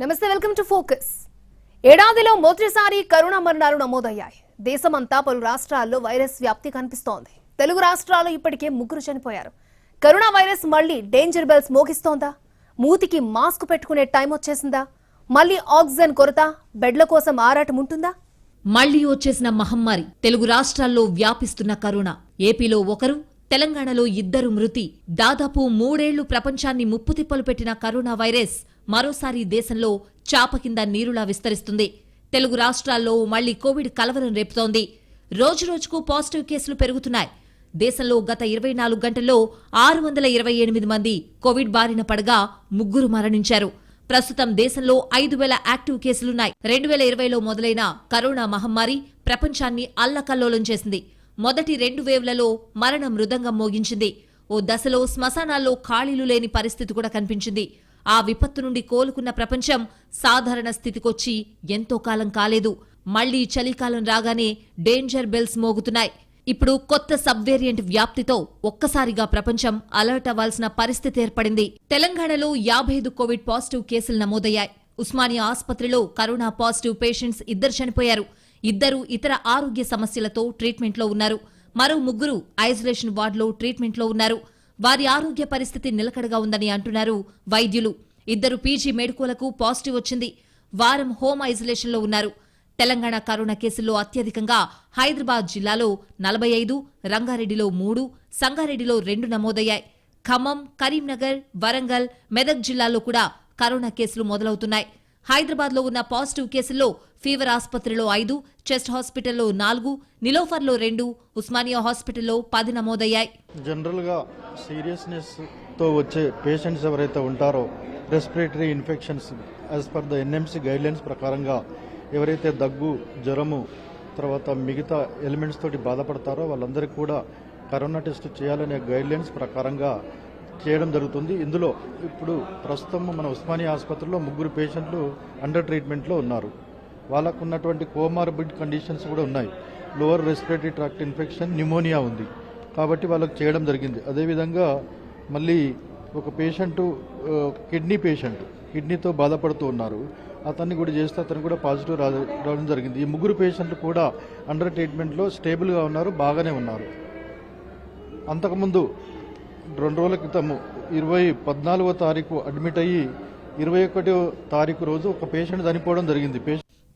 నమస్తే welcome to focus. ఏడాదిలో మొదటిసారి కరోనా మరణాలు నమోదయ్యాయి. దేశమంతా పలు రాష్ట్రాల్లో వైరస్ వ్యాప్తి కనిపిస్తోంది. తెలుగు రాష్ట్రాల్లో ఇప్పటికే ముగ్గురు చనిపోయారు. కరోనా వైరస్ మళ్ళీ డేంజర్ బెల్స్ మోగిస్తోందా? మూతికి మాస్క్ పెట్టుకునే టైం వచ్చేసిందా? మళ్ళీ ఆక్సిజన్ కొరత బెడ్ల కోసం ఆరాటం ఉంటుందా? మళ్ళీ వచ్చేసిన మహమ్మారి తెలుగు రాష్ట్రాల్లో వ్యాపిస్తున్న కరోనా. ఏపీలో ఒకరు తెలంగాణలో ఇద్దరు మృతి. దాదాపు మూడేళ్ళు ప్రపంచాన్ని ముప్పుతిప్పలు పెట్టిన కరోనా వైరస్ మరోసారి దేశంలో చాప కింద నీరులా విస్తరిస్తుంది. తెలుగు రాష్ట్రాల్లో మళ్ళీ కోవిడ్ కలవరం రేపుతోంది. రోజురోజుకు పాజిటివ్ కేసులు పెరుగుతున్నాయి. దేశంలో గత ఇరవై నాలుగు గంటల్లో ఆరు వందల ఇరవై ఎనిమిది మంది కోవిడ్ బారిన పడగా ముగ్గురు మరణించారు. ప్రస్తుతం దేశంలో ఐదు వేల యాక్టివ్ కేసులున్నాయి. రెండు వేల ఇరవైలో మొదలైన కరోనా మహమ్మారి ప్రపంచాన్ని అల్లకల్లోలం చేసింది. మొదటి రెండు వేవ్లలో మరణం మృదంగం మోగించింది. ఓ దశలో శ్మశానాల్లో ఖాళీలు లేని పరిస్థితి కూడా కనిపించింది. ఆ విపత్తు నుండి కోలుకున్న ప్రపంచం సాధారణ స్థితికొచ్చి ఎంతో కాలం కాలేదు. మళ్ళీ చలికాలం రాగానే డేంజర్ బెల్స్ మోగుతున్నాయి. ఇప్పుడు కొత్త సబ్ వేరియంట్ వ్యాప్తితో ఒక్కసారిగా ప్రపంచం అలర్ట్ అవ్వాల్సిన పరిస్థితి ఏర్పడింది. తెలంగాణలో యాభై ఐదు కోవిడ్ పాజిటివ్ కేసులు నమోదయ్యాయి. ఉస్మానియా ఆసుపత్రిలో కరోనా పాజిటివ్ పేషెంట్స్ ఇద్దరు చనిపోయారు. ఇద్దరు ఇతర ఆరోగ్య సమస్యలతో ట్రీట్మెంట్లో ఉన్నారు. మరో ముగ్గురు ఐసోలేషన్ వార్డులో ట్రీట్మెంట్లో ఉన్నారు. వారి ఆరోగ్య పరిస్థితి నిలకడగా ఉందని అంటున్నారు వైద్యులు. ఇద్దరు పీజీ మెడికోలకు పాజిటివ్ వచ్చింది. వారం హోమ్ ఐసోలేషన్లో ఉన్నారు. తెలంగాణ కరోనా కేసుల్లో అత్యధికంగా హైదరాబాద్ జిల్లాలో నలభై ఐదు రంగారెడ్డిలో మూడు సంగారెడ్డిలో రెండు నమోదయ్యాయి. ఖమ్మం కరీంనగర్ వరంగల్ మెదక్ జిల్లాల్లో కూడా కరోనా కేసులు మొదలవుతున్నాయి. హైదరాబాద్లో ఉన్న పాజిటివ్ కేసుల్లో ఫీవర్ ఆసుపత్రిలో ఐదు చెస్ట్ హాస్పిటల్లో నాలుగు నిలోఫర్లో రెండు ఉస్మానియా హాస్పిటల్లో పది నమోదయ్యాయి. జనరల్గా సీరియస్నెస్తో వచ్చే పేషెంట్స్ ఎవరైతే ఉంటారో respiratory infections as per the NMC guidelines ప్రకారంగా ఎవరైతే దగ్గు జ్వరము తర్వాత మిగతా ఎలిమెంట్స్ తోటి బాధపడతారో వాళ్ళందరికీ కూడా కరోనా టెస్ట్ చేయాలనే గైడ్లైన్స్ ప్రకారంగా చేయడం జరుగుతుంది. ఇందులో ఇప్పుడు ప్రస్తుతం మన ఉస్మానియా ఆసుపత్రిలో ముగ్గురు పేషెంట్లు అండర్ ట్రీట్మెంట్లో ఉన్నారు. వాళ్ళకు ఉన్నటువంటి కోమార్బిడ్ కండిషన్స్ కూడా ఉన్నాయి. Lower respiratory tract infection pneumonia ఉంది. కాబట్టి వాళ్ళకి చేయడం జరిగింది. అదేవిధంగా మళ్ళీ ఒక పేషెంట్ కిడ్నీ పేషెంట్ కిడ్నీతో బాధపడుతూ ఉన్నారు. అతన్ని కూడా చేస్తే అతను కూడా పాజిటివ్ రా రావడం జరిగింది. ఈ ముగ్గురు పేషెంట్లు కూడా అండర్ ట్రీట్మెంట్లో స్టేబుల్గా ఉన్నారు బాగానే ఉన్నారు. అంతకుముందు రెండు రోజుల క్రితము ఇరవై పద్నాలుగో తారీఖు అడ్మిట్ అయ్యి ఇరవై ఒకటో తారీఖు రోజు ఒక పేషెంట్ చనిపోవడం జరిగింది.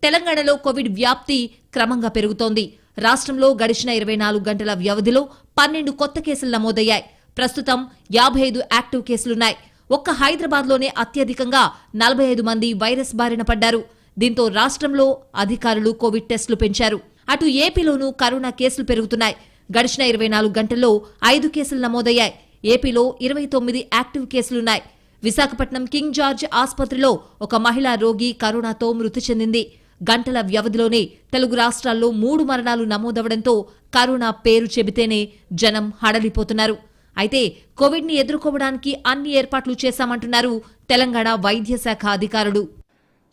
తెలంగాణలో కోవిడ్ వ్యాప్తి క్రమంగా పెరుగుతోంది. రాష్ట్రంలో గడిచిన ఇరవై నాలుగు గంటల వ్యవధిలో పన్నెండు కొత్త కేసులు నమోదయ్యాయి. ప్రస్తుతం యాభై ఐదు యాక్టివ్ కేసులున్నాయి. ఒక్క హైదరాబాద్లోనే అత్యధికంగా నలభై ఐదు మంది వైరస్ బారిన పడ్డారు. దీంతో రాష్ట్రంలో అధికారులు కోవిడ్ టెస్టులు పెంచారు. అటు ఏపీలోనూ కరోనా కేసులు పెరుగుతున్నాయి. గడిచిన ఇరవై నాలుగు గంటల్లో ఐదు కేసులు నమోదయ్యాయి. ఏపీలో ఇరవై తొమ్మిది యాక్టివ్ కేసులున్నాయి. విశాఖపట్నం కింగ్ జార్జ్ ఆసుపత్రిలో ఒక మహిళా రోగి కరోనాతో మృతి చెందింది. గంటల వ్యవధిలోనే తెలుగు రాష్ట్రాల్లో మూడు మరణాలు నమోదవడంతో కరోనా పేరు చెబితేనే జనం హడలిపోతున్నారు. అయితే కోవిడ్ని ఎదుర్కోవడానికి అన్ని ఏర్పాట్లు చేశామంటున్నారు తెలంగాణ వైద్య శాఖ అధికారులు.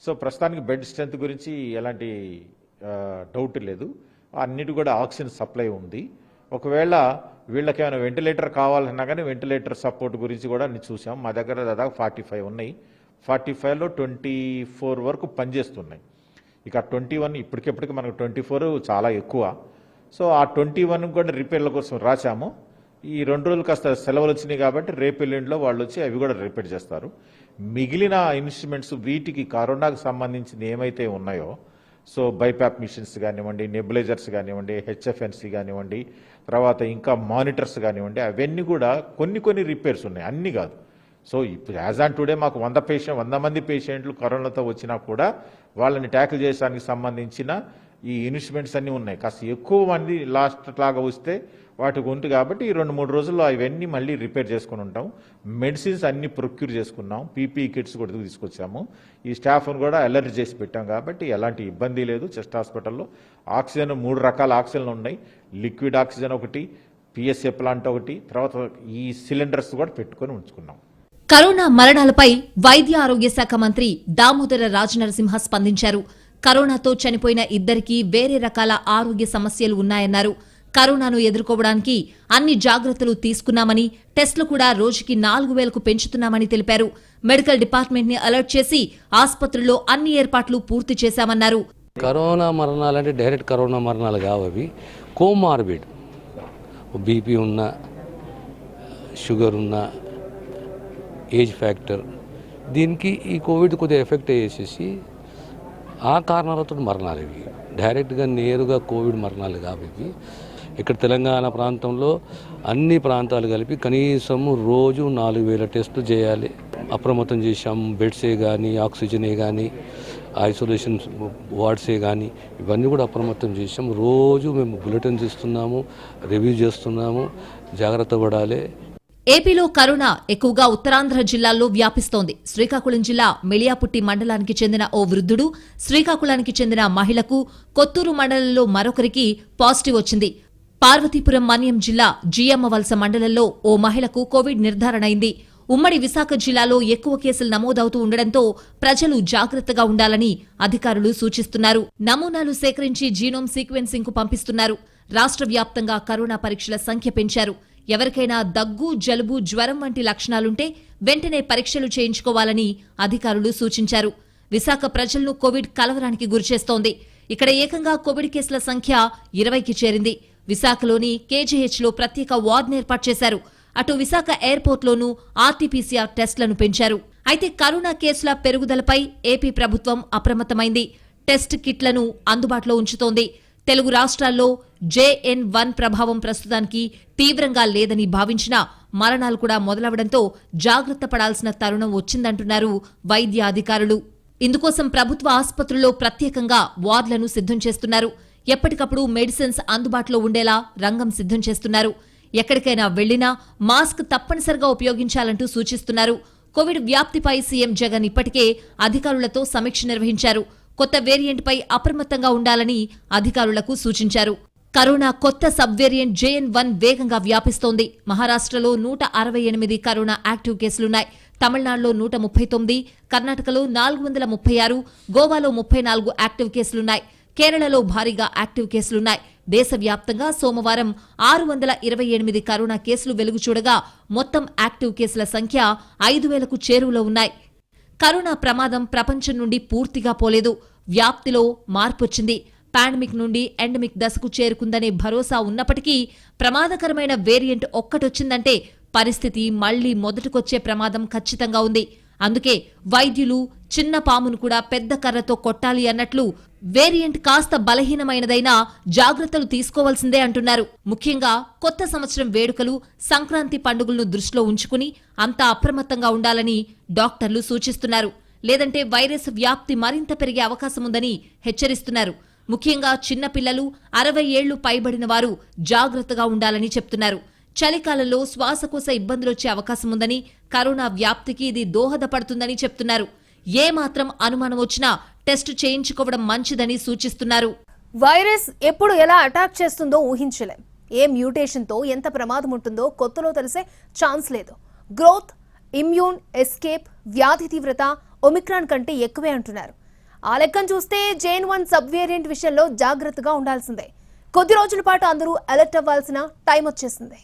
సో ప్రస్తుతానికి బెడ్ స్ట్రెంత్ గురించి ఎలాంటి డౌట్ లేదు. అన్నిటి కూడా ఆక్సిజన్ సప్లై ఉంది. ఒకవేళ వీళ్ళకి ఏమైనా వెంటిలేటర్ కావాలన్నా కానీ వెంటిలేటర్ సపోర్ట్ గురించి కూడా నేను చూసాం మా దగ్గర దాదాపు ఫార్టీ ఫైవ్ ఉన్నాయి. ఫార్టీ ఫైవ్లో ట్వంటీ ఫోర్ వరకు పనిచేస్తున్నాయి. ఇక ట్వంటీ వన్ ఇప్పటికిప్పటికి మనకు ట్వంటీ ఫోర్ చాలా ఎక్కువ. సో ఆ ట్వంటీ వన్ కూడా రిపేర్ల కోసం రాశాము. ఈ రెండు రోజులు కాస్త సెలవులు వచ్చినాయి కాబట్టి రేపు ఎల్లుండిలో వాళ్ళు వచ్చి అవి కూడా రిపేర్ చేస్తారు. మిగిలిన ఇన్స్ట్రుమెంట్స్ వీటికి కరోనాకు సంబంధించిన ఏమైతే ఉన్నాయో సో బైపాప్ మిషన్స్ కానివ్వండి నెబులైజర్స్ కానివ్వండి హెచ్ఎఫ్ఎన్సీ కానివ్వండి తర్వాత ఇంకా మానిటర్స్ కానివ్వండి అవన్నీ కూడా కొన్ని కొన్ని రిపేర్స్ ఉన్నాయి. అన్ని కాదు. సో ఇప్పుడు యాజ్ ఆన్ టుడే మాకు వంద పేషెంట్ వంద మంది పేషెంట్లు కరోనాతో వచ్చినా కూడా వాళ్ళని ట్యాకిల్ చేయడానికి సంబంధించిన ఈ ఇన్స్ట్రుమెంట్స్ అన్నీ ఉన్నాయి. కాస్త ఎక్కువ మంది లాస్ట్ లాగా వస్తే వాటికి ఉంటుంది కాబట్టి ఈ రెండు మూడు రోజుల్లో అవన్నీ మళ్ళీ రిపేర్ చేసుకుని ఉంటాం. మెడిసిన్స్ అన్ని ప్రొక్యూర్ చేసుకున్నాం. పీపీ కిట్స్ కూడా తీసుకొచ్చాము. ఈ స్టాఫ్ను కూడా అలర్ట్ చేసి పెట్టాం కాబట్టి ఎలాంటి ఇబ్బంది లేదు. చెస్ట్ హాస్పిటల్లో ఆక్సిజన్ మూడు రకాల ఆక్సిజన్లు ఉన్నాయి. లిక్విడ్ ఆక్సిజన్ ఒకటి పిఎస్ఏ ప్లాంట్ ఒకటి తర్వాత ఈ సిలిండర్స్ కూడా పెట్టుకొని ఉంచుకున్నాం. కరోనా మరణాలపై వైద్య ఆరోగ్య శాఖ మంత్రి దామోదర రాజనరసింహ స్పందించారు. కరోనాతో చనిపోయిన ఇద్దరికీ వేరే రకాల ఆరోగ్య సమస్యలు ఉన్నాయన్నారు. కరోనాను ఎదుర్కోవడానికి అన్ని జాగ్రత్తలు తీసుకున్నామని టెస్టులు కూడా రోజుకి నాలుగు వేలకు పెంచుతున్నామని తెలిపారు. మెడికల్ డిపార్ట్మెంట్ని అలర్ట్ చేసి ఆసుపత్రుల్లో అన్ని ఏర్పాట్లు పూర్తి చేశామన్నారు. కరోనా మరణాలు అంటే డైరెక్ట్ కరోనా మరణాలు కావు అవి. కోమార్బిడ్. బీపీ ఉన్న షుగర్ ఉన్న ఏజ్ ఫ్యాక్టర్. దీనికి ఈ కోవిడ్ కొద్దిగా ఎఫెక్ట్ అయ్యేసేసి ఆ కారణాలతో మరణాలు ఇవి. డైరెక్ట్గా నేరుగా కోవిడ్ మరణాలు కాబట్టి ఇక్కడ తెలంగాణ ప్రాంతంలో అన్ని ప్రాంతాలు కలిపి కనీసం రోజు నాలుగు వేల టెస్టులు చేయాలి. అప్రమత్తం చేశాం. బెడ్సే కానీ ఆక్సిజనే కానీ ఐసోలేషన్ వార్డ్సే కానీ ఇవన్నీ కూడా అప్రమత్తం చేసాం రోజు మేము బులెటిన్స్ ఇస్తున్నాము రివ్యూ చేస్తున్నాము. జాగ్రత్త పడాలి. ఏపీలో కరోనా ఎక్కువగా ఉత్తరాంధ్ర జిల్లాల్లో వ్యాపిస్తోంది. శ్రీకాకుళం జిల్లా మెళియాపుట్టి మండలానికి చెందిన ఓ వృద్ధుడు శ్రీకాకుళానికి చెందిన మహిళకు కొత్తూరు మండలంలో మరొకరికి పాజిటివ్ వచ్చింది. పార్వతీపురం మన్యం జిల్లా జియమ్మ వలస మండలంలో ఓ మహిళకు కోవిడ్ నిర్ధారణ అయింది. ఉమ్మడి విశాఖ జిల్లాలో ఎక్కువ కేసులు నమోదవుతూ ఉండడంతో ప్రజలు జాగ్రత్తగా ఉండాలని అధికారులు సూచిస్తున్నారు. నమూనాలు సేకరించి జీనోమ్ సీక్వెన్సింగ్కు పంపిస్తున్నారు. రాష్ట్ర వ్యాప్తంగా కరోనా పరీక్షల సంఖ్య పెంచారు. ఎవరికైనా దగ్గు జలుబు జ్వరం వంటి లక్షణాలుంటే వెంటనే పరీక్షలు చేయించుకోవాలని అధికారులు సూచించారు. విశాఖ ప్రజలను కోవిడ్ కలవరానికి గురిచేస్తోంది. ఇక్కడ ఏకంగా కోవిడ్ కేసుల సంఖ్య ఇరవైకి చేరింది. విశాఖలోని కేజీహెచ్లో ప్రత్యేక వార్డును ఏర్పాటు చేశారు. అటు విశాఖ ఎయిర్పోర్ట్లోనూ ఆర్టీపీసీఆర్ టెస్టులను పెంచారు. అయితే కరోనా కేసుల పెరుగుదలపై ఏపీ ప్రభుత్వం అప్రమత్తమైంది. టెస్ట్ కిట్లను అందుబాటులో ఉంచుతోంది. తెలుగు రాష్ట్రాల్లో జేఎన్ వన్ ప్రభావం ప్రస్తుతానికి తీవ్రంగా లేదని భావించినా మరణాలు కూడా మొదలవడంతో జాగ్రత్త పడాల్సిన తరుణం వచ్చిందంటున్నారు వైద్య అధికారులు. ఇందుకోసం ప్రభుత్వ ఆసుపత్రుల్లో ప్రత్యేకంగా వార్డులను సిద్ధం చేస్తున్నారు. ఎప్పటికప్పుడు మెడిసిన్స్ అందుబాటులో ఉండేలా రంగం సిద్ధం చేస్తున్నారు. ఎక్కడికైనా వెళ్ళినా మాస్క్ తప్పనిసరిగా ఉపయోగించాలంటూ సూచిస్తున్నారు. కోవిడ్ వ్యాప్తిపై సీఎం జగన్ ఇప్పటికే అధికారులతో సమీక్ష నిర్వహించారు. కొత్త వేరియంట్పై అప్రమత్తంగా ఉండాలని అధికారులకు సూచించారు. కరోనా కొత్త సబ్ వేరియంట్ జేఎన్ వన్ వేగంగా వ్యాపిస్తోంది. మహారాష్ట్రలో నూట అరవై ఎనిమిది కరోనా యాక్టివ్ కేసులున్నాయి. తమిళనాడులో నూట ముప్పై తొమ్మిది కర్ణాటకలో నాలుగు వందల ముప్పై ఆరు గోవాలో ముప్పై నాలుగు యాక్టివ్ కేసులున్నాయి. కేరళలో భారీగా యాక్టివ్ కేసులున్నాయి. దేశవ్యాప్తంగా సోమవారం ఆరు వందల ఇరవై ఎనిమిది కరోనా కేసులు వెలుగు చూడగా మొత్తం యాక్టివ్ కేసుల సంఖ్య ఐదు వేలకు చేరువలో ఉన్నాయి. కరోనా ప్రమాదం ప్రపంచం నుండి పూర్తిగా పోలేదు. వ్యాప్తిలో మార్పొచ్చింది. పాండమిక్ నుండి ఎండమిక్ దశకు చేరుకుందనే భరోసా ఉన్నప్పటికీ ప్రమాదకరమైన వేరియంట్ ఒక్కటొచ్చిందంటే పరిస్థితి మళ్ళీ మొదటికొచ్చే ప్రమాదం ఖచ్చితంగా ఉంది. అందుకే వైద్యులు చిన్న పామును కూడా పెద్ద కర్రతో కొట్టాలి అన్నట్లు వేరియంట్ కాస్త బలహీనమైనదైనా జాగ్రత్తలు తీసుకోవాల్సిందే అంటున్నారు. ముఖ్యంగా కొత్త సంవత్సరం వేడుకలు సంక్రాంతి పండుగలను దృష్టిలో ఉంచుకుని అంతా అప్రమత్తంగా ఉండాలని డాక్టర్లు సూచిస్తున్నారు. లేదంటే వైరస్ వ్యాప్తి మరింత పెరిగే అవకాశం ఉందని హెచ్చరిస్తున్నారు. ముఖ్యంగా చిన్నపిల్లలు అరవై ఏళ్ళు పైబడిన వారు జాగ్రత్తగా ఉండాలని చెప్తున్నారు. చలికాలంలో శ్వాసకోశ ఇబ్బందులొచ్చే అవకాశం ఉందని కరోనా వ్యాప్తికి ఇది దోహదపడుతుందని చెప్తున్నారు. ఏ మాత్రం అనుమానం వచ్చినా టెస్ట్ చేయించుకోవడం మంచిదని సూచిస్తున్నారు. వైరస్ ఎప్పుడు ఎలా అటాక్ చేస్తుందో ఊహించలేం. ఏ మ్యూటేషన్తో ఎంత ప్రమాదం ఉంటుందో కొత్తలో తెలిసే ఛాన్స్ లేదు. గ్రోత్ ఇమ్యూన్ ఎస్కేప్ వ్యాధి తీవ్రత ఒమిక్రాన్ కంటే ఎక్కువే అంటున్నారు. ఆ లెక్కను చూస్తే జేన్ వన్ సబ్ వేరియంట్ విషయంలో జాగ్రత్తగా ఉండాల్సిందే. కొద్ది రోజుల పాటు అందరూ అలర్ట్ అవ్వాల్సిన టైం వచ్చేసింది.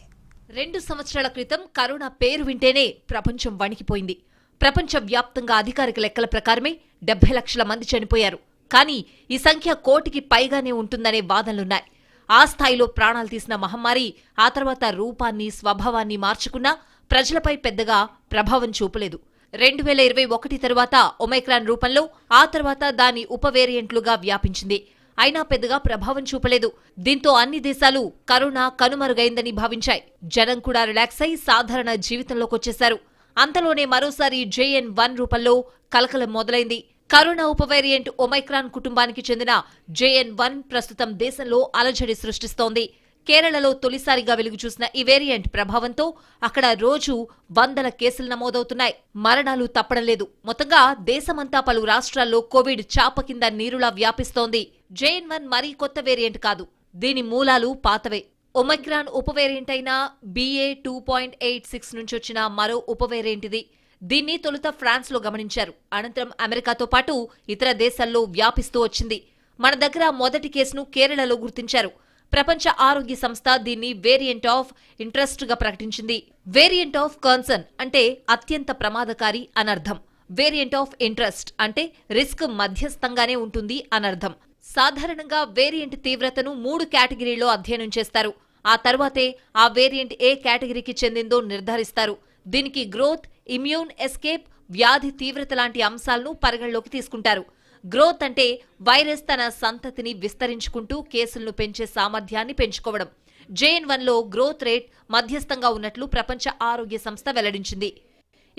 రెండు సంవత్సరాల క్రితం కరోనా పేరు వింటేనే ప్రపంచం వణికిపోయింది. ప్రపంచ వ్యాప్తంగా అధికారిక లెక్కల ప్రకారమే డెబ్బై లక్షల మంది చనిపోయారు. కానీ ఈ సంఖ్య కోటికి పైగానే ఉంటుందనే వాదనలున్నాయి. ఆ స్థాయిలో ప్రాణాలు తీసిన మహమ్మారి ఆ తర్వాత రూపాన్ని స్వభావాన్ని మార్చుకున్నా ప్రజలపై పెద్దగా ప్రభావం చూపలేదు. రెండు వేల ఇరవై ఒకటి తరువాత ఒమైక్రాన్ రూపంలో ఆ తర్వాత దాని ఉప వేరియంట్లుగా వ్యాపించింది. అయినా పెద్దగా ప్రభావం చూపలేదు. దీంతో అన్ని దేశాలు కరోనా కనుమరుగైందని భావించాయి. జనం కూడా రిలాక్స్ అయి సాధారణ జీవితంలోకొచ్చేశారు అంతలోనే మరోసారి జేఎన్ వన్ రూపంలో కలకలం మొదలైంది. కరోనా ఉప వేరియంట్ ఒమైక్రాన్ కుటుంబానికి చెందిన జేఎన్ వన్ ప్రస్తుతం దేశంలో అలజడి సృష్టిస్తోంది. కేరళలో తొలిసారిగా వెలుగు చూసిన ఈ వేరియంట్ ప్రభావంతో అక్కడ రోజు వందల కేసులు నమోదవుతున్నాయి. మరణాలు తప్పడం లేదు. మొత్తంగా దేశమంతా పలు రాష్ట్రాల్లో కోవిడ్ చాప కింద నీరులా వ్యాపిస్తోంది. జేఎన్ వన్ మరీ కొత్త వేరియంట్ కాదు. దీని మూలాలు పాతవే. ఒమైక్రాన్ ఉప వేరియంట్ అయిన BA two point eight six నుంచి వచ్చిన మరో ఉప వేరియంట్ ఇది దీన్ని తొలుత ఫ్రాన్స్లో గమనించారు. అనంతరం అమెరికాతో పాటు ఇతర దేశాల్లో వ్యాపిస్తూ వచ్చింది. మన దగ్గర మొదటి కేసును కేరళలో గుర్తించారు. ప్రపంచ ఆరోగ్య సంస్థ దీన్ని వేరియంట్ ఆఫ్ ఇంట్రెస్ట్గా ప్రకటించింది. వేరియంట్ ఆఫ్ కన్సర్న్ అంటే అత్యంత ప్రమాదకారి అనర్థం. వేరియంట్ ఆఫ్ ఇంట్రెస్ట్ అంటే రిస్క్ మధ్యస్థంగానే ఉంటుంది అనర్థం. సాధారణంగా వేరియంట్ తీవ్రతను మూడు కేటగిరీల్లో అధ్యయనం చేస్తారు. ఆ తర్వాతే ఆ వేరియంట్ ఏ కేటగిరీకి చెందిందో నిర్ధారిస్తారు. దీనికి గ్రోత్ ఇమ్యూన్ ఎస్కేప్ వ్యాధి తీవ్రత లాంటి అంశాలను పరిగణలోకి తీసుకుంటారు. గ్రోత్ అంటే వైరస్ తన సంతతిని విస్తరించుకుంటూ కేసులను పెంచే సామర్థ్యాన్ని పెంచుకోవడం. జేఎన్ వన్లో గ్రోత్ రేట్ మధ్యస్థంగా ఉన్నట్లు ప్రపంచ ఆరోగ్య సంస్థ వెల్లడించింది.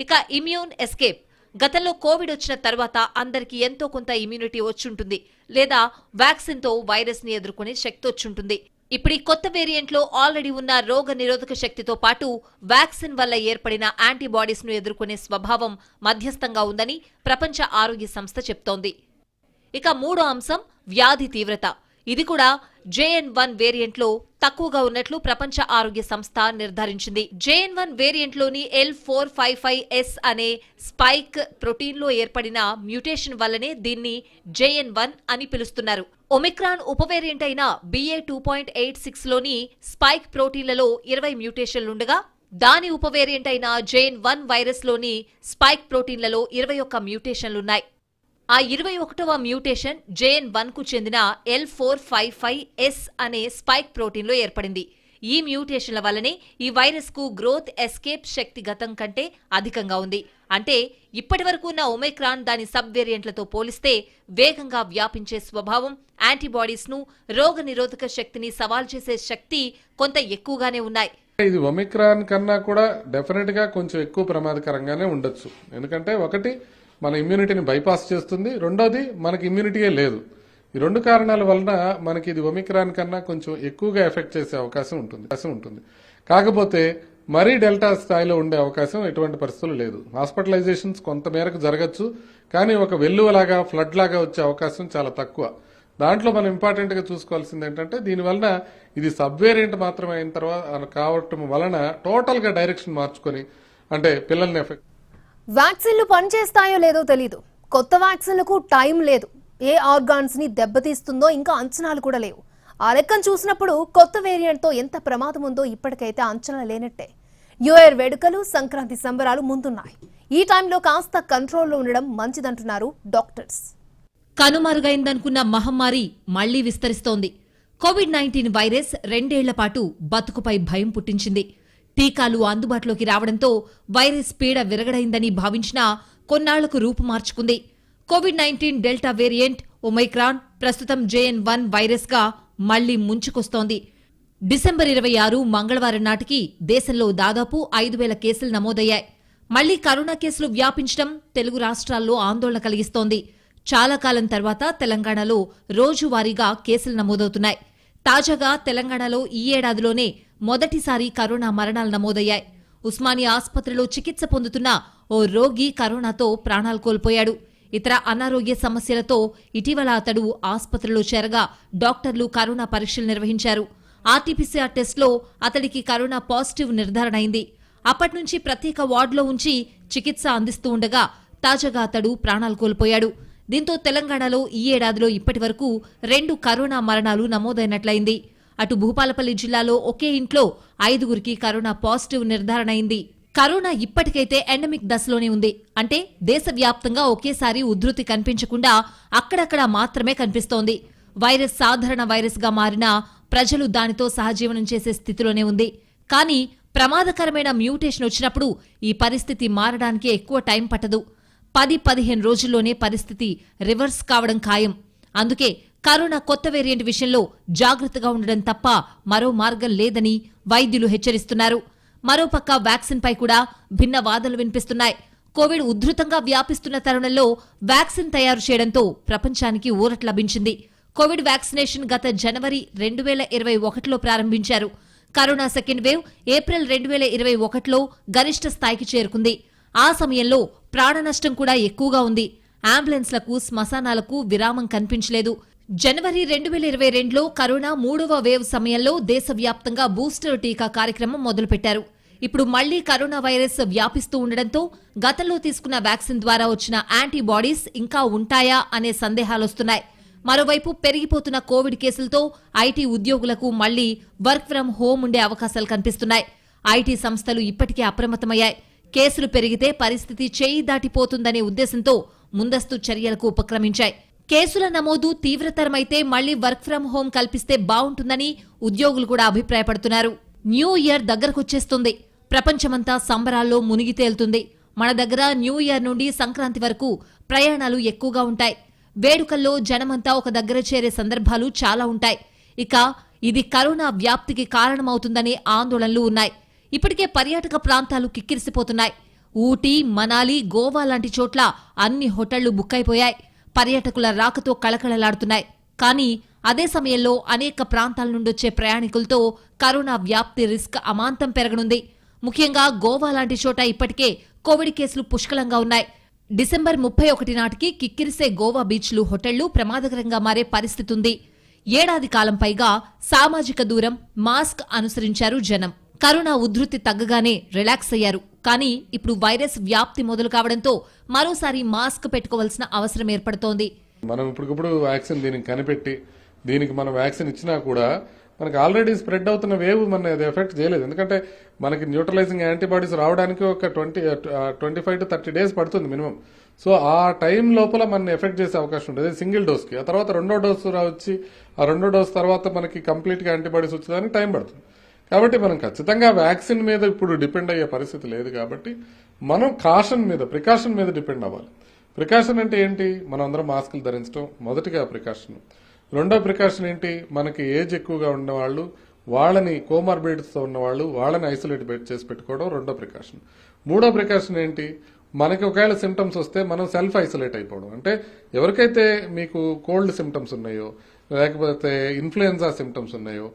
ఇక ఇమ్యూన్ ఎస్కేప్. గతంలో కోవిడ్ వచ్చిన తర్వాత అందరికీ ఎంతో కొంత ఇమ్యూనిటీ వచ్చుంటుంది లేదా వ్యాక్సిన్తో వైరస్ని ఎదుర్కొనే శక్తి వచ్చుంటుంది. ఇప్పుడు ఈ కొత్త వేరియంట్లో ఆల్రెడీ ఉన్న రోగ నిరోధక శక్తితో పాటు వ్యాక్సిన్ వల్ల ఏర్పడిన యాంటీబాడీస్ను ఎదుర్కొనే స్వభావం మధ్యస్థంగా ఉందని ప్రపంచ ఆరోగ్య సంస్థ చెప్తోంది. ఇక మూడో అంశం వ్యాధి తీవ్రత. ఇది కూడా జేఎన్ వన్ వేరియంట్లో తక్కువగా ఉన్నట్లు ప్రపంచ ఆరోగ్య సంస్థ నిర్ధారించింది. JN one వేరియంట్లోని L four five five S అనే స్పైక్ ప్రోటీన్లో ఏర్పడిన మ్యూటేషన్ వల్లనే దీన్ని జేఎన్ వన్ అని పిలుస్తున్నారు. ఒమిక్రాన్ ఉపవేరియంట్ అయిన బిఏ టూ పాయింట్ ఎయిట్ సిక్స్లోని స్పైక్ ప్రోటీన్లలో ఇరవై మ్యూటేషన్లుండగా దాని ఉపవేరియంట్ అయిన జేఎన్ వన్ వైరస్లోని స్పైక్ ప్రోటీన్లలో ఇరవై ఒక్క మ్యూటేషన్లున్నాయి ఆ ఇరవై ఒకటవ మ్యూటేషన్ జేఎన్ వన్కు చెందిన L four five five S అనే స్పైక్ ప్రోటీన్లో ఏర్పడింది. ఈ మ్యూటేషన్ల వల్లనే ఈ వైరస్కు గ్రోత్ ఎస్కేప్ శక్తి గతం కంటే అధికంగా ఉంది. అంటే ఇప్పటి వరకు ఉన్న ఒమైక్రాన్ దాని సబ్ వేరియంట్లతో పోలిస్తే వేగంగా వ్యాపించే స్వభావం యాంటీబాడీస్ను రోగ నిరోధక శక్తిని సవాల్ చేసే శక్తి కొంత ఎక్కువగానే ఉన్నాయి. ఇది ఒమిక్రాన్ కన్నా కూడా డెఫినెట్గా కొంచెం ఎక్కువ ప్రమాదకరంగానే ఉండొచ్చు. ఎందుకంటే ఒకటి మన ఇమ్యూనిటీని బైపాస్ చేస్తుంది. రెండోది మనకి ఇమ్యూనిటీయే లేదు. ఈ రెండు కారణాల వలన మనకి ఇది ఒమిక్రాన్ కన్నా కొంచెం ఎక్కువగా ఎఫెక్ట్ చేసే అవకాశం ఉంటుంది అవకాశం ఉంటుంది. కాకపోతే మరీ డెల్టా స్థాయిలో ఉండే అవకాశం ఎటువంటి పరిస్థితులు లేదు. హాస్పిటలైజేషన్స్ కొంత మేరకు జరగచ్చు కానీ ఒక వెల్లువలాగా ఫ్లడ్ లాగా వచ్చే అవకాశం చాలా తక్కువ. దాంట్లో మనం ఇంపార్టెంట్గా చూసుకోవాల్సింది ఏంటంటే దీనివలన ఇది సబ్ వేరియంట్ మాత్రమే అయిన తర్వాత కావటం వలన టోటల్గా డైరెక్షన్ మార్చుకొని అంటే పిల్లల్ని ఎఫెక్ట్ వ్యాక్సిన్లు పనిచేస్తాయో లేదో తెలీదు. కొత్త వ్యాక్సిన్లకు టైం లేదు. ఏ ఆర్గాన్స్ని దెబ్బతీస్తుందో ఇంకా అంచనాలు కూడా లేవు. ఆ లెక్కను చూసినప్పుడు కొత్త వేరియంట్తో ఎంత ప్రమాదం ఉందో ఇప్పటికైతే అంచనా లేనట్టే. న్యూ ఇయర్ వేడుకలు సంక్రాంతి సంబరాలు ముందున్నాయి. ఈ టైంలో కాస్త కంట్రోల్లో ఉండడం మంచిదంటున్నారు డాక్టర్స్. కనుమరుగైందనుకున్న మహమ్మారి మళ్ళీ విస్తరిస్తోంది. కోవిడ్ నైన్టీన్ వైరస్ రెండేళ్ళ పాటు బతుకుపై భయం పుట్టించింది. టీకాలు అందుబాటులోకి రావడంతో వైరస్ పీడ విరగడైందని భావించినా కొన్నాళ్ళకు రూపు మార్చుకుంది. Covid nineteen delta variant omicron ప్రస్తుతం జేఎన్ వన్ వైరస్గా మళ్ళీ ముంచుకొస్తోంది. డిసెంబర్ ఇరవై ఆరు మంగళవారం నాటికి దేశంలో దాదాపు ఐదు వేల కేసులు నమోదయ్యాయి. మళ్ళీ కరోనా కేసులు వ్యాపించడం తెలుగు రాష్ట్రాల్లో ఆందోళన కలిగిస్తోంది. చాలా కాలం తర్వాత తెలంగాణలో రోజువారీగా కేసులు నమోదవుతున్నాయి. తాజాగా తెలంగాణలో ఈ ఏడాదిలోనే మొదటిసారి కరోనా మరణాలు నమోదయ్యాయి. ఉస్మానియా ఆసుపత్రిలో చికిత్స పొందుతున్న ఓ రోగి కరోనాతో ప్రాణాలు కోల్పోయాడు. ఇతర అనారోగ్య సమస్యలతో ఇటీవల అతడు ఆసుపత్రిలో చేరగా డాక్టర్లు కరోనా పరీక్షలు నిర్వహించారు. ఆర్టీపీసీఆర్ టెస్ట్లో అతడికి కరోనా పాజిటివ్ నిర్ధారణ అయింది. అప్పటి నుంచి ప్రత్యేక వార్డులో ఉంచి చికిత్స అందిస్తూ ఉండగా తాజాగా అతడు ప్రాణాలు కోల్పోయాడు. దీంతో తెలంగాణలో ఈ ఏడాదిలో ఇప్పటి వరకు రెండు కరోనా మరణాలు నమోదైనట్లయింది. అటు భూపాలపల్లి జిల్లాలో ఒకే ఇంట్లో ఐదుగురికి కరోనా పాజిటివ్ నిర్ధారణ అయింది. కరోనా ఇప్పటికైతే ఎండమిక్ దశలోనే ఉంది. అంటే దేశవ్యాప్తంగా ఒకేసారి ఉధృతి కనిపించకుండా అక్కడక్కడ మాత్రమే కనిపిస్తోంది. వైరస్ సాధారణ వైరస్గా మారినా ప్రజలు దానితో సహజీవనం చేసే స్థితిలోనే ఉంది. కానీ ప్రమాదకరమైన మ్యూటేషన్ వచ్చినప్పుడు ఈ పరిస్థితి మారడానికి ఎక్కువ టైం పట్టదు. పది పదిహేను రోజుల్లోనే పరిస్థితి రివర్స్ కావడం ఖాయం. అందుకే కరోనా కొత్త వేరియంట్ విషయంలో జాగ్రత్తగా ఉండడం తప్ప మరో మార్గం లేదని వైద్యులు హెచ్చరిస్తున్నారు. మరోపక్క వ్యాక్సిన్ పై కూడా భిన్న వాదనలు వినిపిస్తున్నాయి. కోవిడ్ ఉధృతంగా వ్యాపిస్తున్న తరుణంలో వ్యాక్సిన్ తయారు చేయడంతో ప్రపంచానికి ఊరట లభించింది. కోవిడ్ వ్యాక్సినేషన్ గత జనవరి రెండు వేల ఇరవై ఒకటిలో ప్రారంభించారు. కరోనా సెకండ్ వేవ్ ఏప్రిల్ రెండు వేల ఇరవై ఒకటిలో గరిష్ట స్థాయికి చేరుకుంది. ఆ సమయంలో ప్రాణ నష్టం కూడా ఎక్కువగా ఉంది. అంబులెన్స్లకు శ్మశానాలకు విరామం కనిపించలేదు. జనవరి రెండు వేల ఇరవై రెండులో కరోనా మూడవ వేవ్ సమయంలో దేశవ్యాప్తంగా బూస్టర్ టీకా కార్యక్రమం మొదలుపెట్టారు. ఇప్పుడు మళ్ళీ కరోనా వైరస్ వ్యాపిస్తూ ఉండడంతో గతంలో తీసుకున్న వ్యాక్సిన్ ద్వారా వచ్చిన యాంటీబాడీస్ ఇంకా ఉంటాయా అనే సందేహాలొస్తున్నాయి. మరోవైపు పెరిగిపోతున్న కోవిడ్ కేసులతో ఐటీ ఉద్యోగులకు మళ్ళీ వర్క్ ఫ్రం హోం ఉండే అవకాశాలు కనిపిస్తున్నాయి. ఐటీ సంస్థలు ఇప్పటికే అప్రమత్తమయ్యాయి. కేసులు పెరిగితే పరిస్థితి చేయి దాటిపోతుందనే ఉద్దేశంతో ముందస్తు చర్యలకు ఉపక్రమించాయి. కేసుల నమోదు తీవ్రతరమైతే మళ్ళీ వర్క్ ఫ్రం హోం కల్పిస్తే బావుంటుందని ఉద్యోగులు కూడా అభిప్రాయపడుతున్నారు. న్యూ ఇయర్ దగ్గరకొచ్చేస్తుంది. ప్రపంచమంతా సంబరాల్లో మునిగి తేలుతుంది. మన దగ్గర న్యూ ఇయర్ నుండి సంక్రాంతి వరకు ప్రయాణాలు ఎక్కువగా ఉంటాయి. వేడుకల్లో జనమంతా ఒక దగ్గర చేరే సందర్భాలు చాలా ఉంటాయి. ఇక ఇది కరోనా వ్యాప్తికి కారణమవుతుందనే ఆందోళనలు ఉన్నాయి. ఇప్పటికే పర్యాటక ప్రాంతాలు కిక్కిరిసిపోతున్నాయి. ఊటీ మనాలి గోవా లాంటి చోట్ల అన్ని హోటళ్ళు బుక్ అయిపోయాయి. పర్యాటకుల రాకతో కళకళలాడుతున్నాయి. కానీ అదే సమయంలో అనేక ప్రాంతాల నుండొచ్చే ప్రయాణికులతో కరోనా వ్యాప్తి రిస్క్ అమాంతం పెరగనుంది. ముఖ్యంగా గోవా లాంటి చోట ఇప్పటికే కోవిడ్ కేసులు పుష్కలంగా ఉన్నాయి. డిసెంబర్ ముప్పై ఒకటి నాటికి కిక్కిరిసే గోవా బీచ్లు హోటళ్ళు ప్రమాదకరంగా మారే పరిస్థితి ఉంది ఏడాది కాలం పైగా సామాజిక దూరం మాస్క్ అనుసరించారు జనం. కరోనా ఉధృతి తగ్గగానే రిలాక్స్ అయ్యారు. కానీ ఇప్పుడు వైరస్ వ్యాప్తి మొదలు కావడంతో మరోసారి మాస్క్ పెట్టుకోవాల్సిన అవసరం ఏర్పడుతోంది. మనం ఇప్పటికప్పుడు వ్యాక్సిన్ దీనికి కనిపెట్టి దీనికి మనం వ్యాక్సిన్ ఇచ్చినా కూడా మనకి ఆల్రెడీ స్ప్రెడ్ అవుతున్న వేవ్ మన అది ఎఫెక్ట్ చేయలేదు. ఎందుకంటే మనకి న్యూట్రలైజింగ్ యాంటీబాడీస్ రావడానికి ఒక twenty twenty five to thirty days పడుతుంది మినిమం సో ఆ టైం లోపల మన ఎఫెక్ట్ చేసే అవకాశం ఉంటుంది. సింగిల్ డోస్కి ఆ తర్వాత రెండో డోస్ వచ్చి ఆ రెండో డోస్ తర్వాత మనకి కంప్లీట్గా యాంటీబాడీస్ వచ్చేదానికి టైం పడుతుంది. కాబట్టి మనం ఖచ్చితంగా వ్యాక్సిన్ మీద ఇప్పుడు డిపెండ్ అయ్యే పరిస్థితి లేదు కాబట్టి మనం కాషన్ మీద ప్రికాషన్ మీద డిపెండ్ అవ్వాలి. ప్రికాషన్ అంటే ఏంటి? మనం అందరం మాస్కులు ధరించడం మొదటిగా ప్రికాషన్. రెండో ప్రికాషన్ ఏంటి? మనకి ఏజ్ ఎక్కువగా ఉన్నవాళ్ళు వాళ్ళని కోమార్బిడిటీస్తో ఉన్నవాళ్ళు వాళ్ళని ఐసోలేట్ బెడ్ చేసి పెట్టుకోవడం రెండో ప్రికాషన్. మూడో ప్రికాషన్ ఏంటి? మనకి ఒకవేళ సిమ్టమ్స్ వస్తే మనం సెల్ఫ్ ఐసోలేట్ అయిపోవడం. అంటే ఎవరికైతే మీకు కోల్డ్ సిమ్టమ్స్ ఉన్నాయో లేకపోతే ఇన్ఫ్లుయెన్జా సిమ్టమ్స్ ఉన్నాయో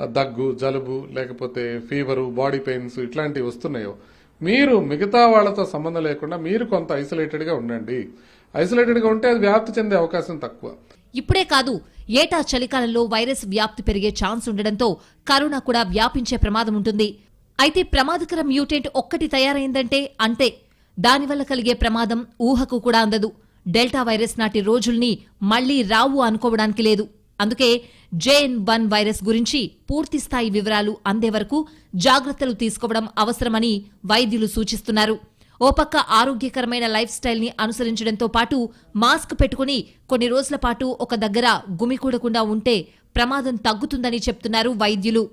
దగ్గు జలుబు లేకపోతే ఫీవరు బాడీ పెయిన్స్ ఇట్లాంటివి వస్తున్నాయో మీరు మిగతా వాళ్ళతో సంబంధం లేకుండా మీరు కొంత ఐసోలేటెడ్గా ఉండండి. ఐసోలేటెడ్గా ఉంటే అది వ్యాప్తి చెందే అవకాశం తక్కువ. ఇప్పుడే కాదు ఏటా చలికాలంలో వైరస్ వ్యాప్తి పెరిగే ఛాన్స్ ఉండడంతో కరోనా కూడా వ్యాపించే ప్రమాదం ఉంటుంది. అయితే ప్రమాదకర మ్యూటెంట్ ఒక్కటి తయారైందంటే అంతే. దానివల్ల కలిగే ప్రమాదం ఊహకు కూడా అందదు. డెల్టా వైరస్ నాటి రోజుల్ని మళ్ళీ రావు అనుకోవడానికి లేదు. అందుకే జేఎన్ వన్ వైరస్ గురించి పూర్తి స్థాయి వివరాలు అందే వరకు జాగ్రత్తలు తీసుకోవడం అవసరమని వైద్యులు సూచిస్తున్నారు. ఓ పక్క ఆరోగ్యకరమైన లైఫ్ స్టైల్ని అనుసరించడంతో పాటు మాస్క్ పెట్టుకుని కొన్ని రోజుల పాటు ఒక దగ్గర గుమికూడకుండా ఉంటే ప్రమాదం తగ్గుతుందని చెప్తున్నారు వైద్యులు.